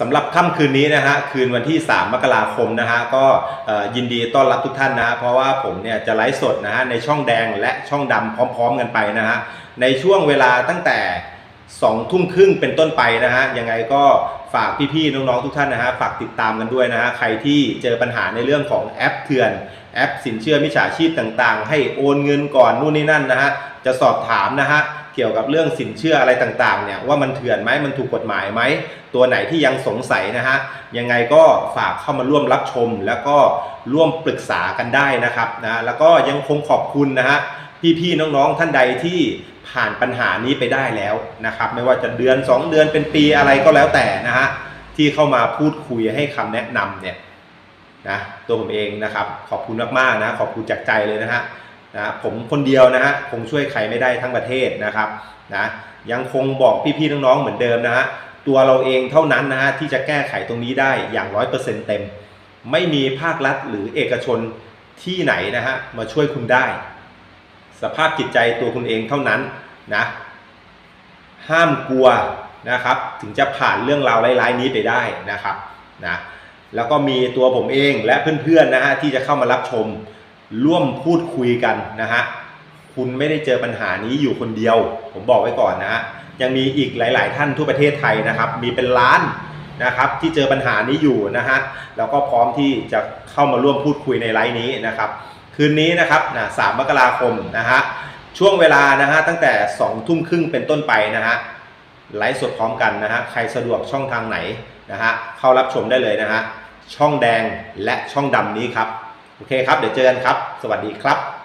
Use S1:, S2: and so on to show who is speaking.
S1: สำหรับค่ำคืนนี้นะฮะคืนวันที่ 3 มกราคมนะฮะก็ยินดีต้อนรับทุกท่านนะฮะเพราะว่าผมเนี่ยจะไลฟ์สดนะฮะในช่องแดงและช่องดำพร้อม ๆ กันไปนะฮะในช่วงเวลาตั้งแต่2ทุ่มครึ่งเป็นต้นไปนะฮะยังไงก็ฝากพี่ๆน้องๆทุกท่านนะฮะฝากติดตามกันด้วยนะฮะใครที่เจอปัญหาในเรื่องของแอปเถื่อนแอปสินเชื่อมิจฉาชีพต่างๆ ให้โอนเงินก่อนนู่นนี่นั่นนะฮะจะสอบถามนะฮะ เกี่ยวกับเรื่องสินเชื่ออะไรต่างๆเนี่ยว่ามันเถื่อนไหมมันถูกกฎหมายไหมตัวไหนที่ยังสงสัยนะฮะยังไงก็ฝากเข้ามาร่วมรับชม แล้วก็ร่วมปรึกษากันได้นะครับนะแล้วก็ยังคงขอบคุณนะฮะพี่ๆน้องๆท่านใดที่ผ่านปัญหานี้ไปได้แล้วนะครับไม่ว่าจะเดือน 2 เดือนเป็นปีอะไรก็แล้วแต่นะฮะที่เข้ามาพูดคุยให้คำแนะนำเนี่ยนะตัวผมเองนะครับขอบคุณมากๆนะขอบคุณจากใจเลยนะฮะ นะผมคนเดียวนะฮะคงช่วยใครไม่ได้ทั้งประเทศนะครับนะยังคงบอกพี่ๆน้องๆเหมือนเดิมนะฮะตัวเราเองเท่านั้นนะฮะที่จะแก้ไขตรงนี้ได้อย่างร้อยเปอร์เซ็นต์เต็ม ไม่มีภาครัฐหรือเอกชนที่ไหนนะฮะมาช่วยคุณได้ สภาพจิตใจตัวคุณเองเท่านั้นนะห้ามกลัวนะครับถึงจะผ่านเรื่องราวร้ายๆนี้ไปได้นะครับนะแล้วก็มีตัวผมเองและเพื่อนๆนะฮะที่จะเข้ามารับชม ร่วมพูดคุยกันนะฮะคุณไม่ได้เจอปัญหานี้อยู่คนเดียว ผมบอกไว้ก่อนนะฮะยังมีอีกหลาย ๆ ท่านทั่วประเทศไทยนะครับ มีเป็นล้านนะครับที่เจอปัญหานี้อยู่นะฮะแล้วก็พร้อมที่จะเข้ามาร่วมพูดคุยในไลฟ์นี้นะครับ คืนนี้นะครับนะสามมกราคมนะฮะช่วงเวลานะฮะตั้งแต่2องทุ่มครึ่งเป็นต้นไปนะฮะไลฟ์สดพร้อมกันนะฮะใครสะดวกช่องทางไหนนะฮะเข้ารับชมได้เลยนะฮะช่องแดงและช่องดำนี้ครับ โอเคครับ เดี๋ยวเจอกันครับ สวัสดีครับ